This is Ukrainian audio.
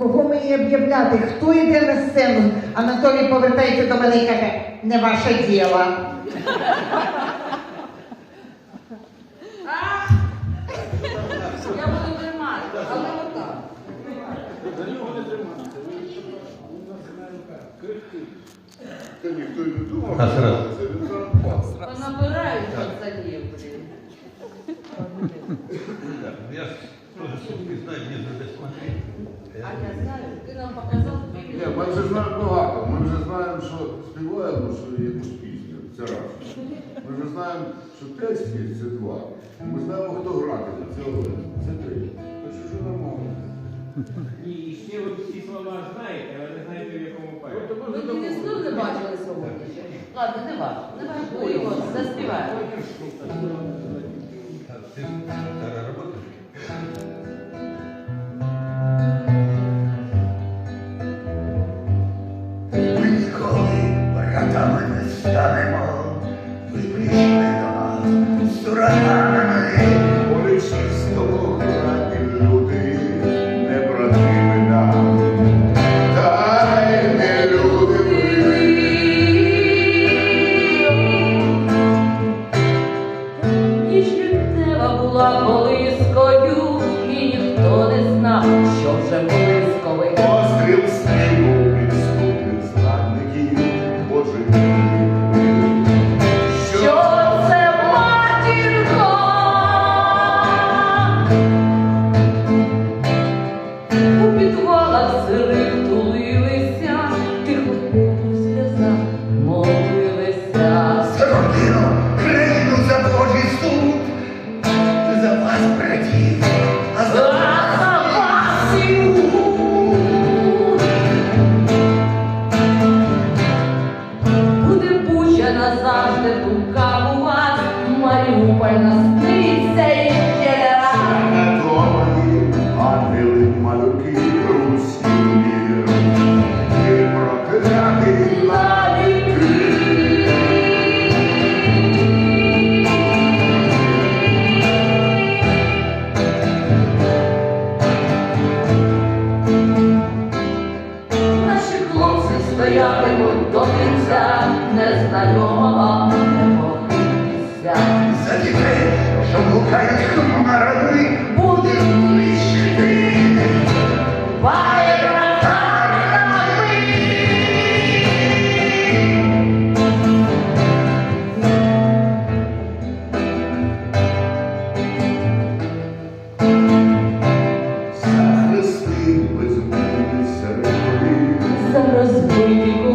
Кого мені об'являти? Хто йде на сцену? Анатолій повертається до мене і каже, не ваше діло. Я буду тримати, але отак. Та ніхто й не думав, це він. Понабирають пацанів, блін. Я тоже надо смотреть. А я знаю, ти нам показав Ні, ми вже знаємо багато. Ми вже знаємо, що співаємо, що якусь пісню. Це раз. Ми вже знаємо, що текст є, це два. Ми знаємо, хто гратиме, це один. Це три. Так що нормально. І ще ви всі слова знаєте, але не знаєте в якому порядку. Ви мене знов не бачили сьогодні. ще? Ладно, не важко. Не важко. Ой, заспіваємо. Станемо, ви прийшли до нас. З не похитися. за дітей, що гукають хмарами, буде вищити. захисти безумні серед полів. За розбиті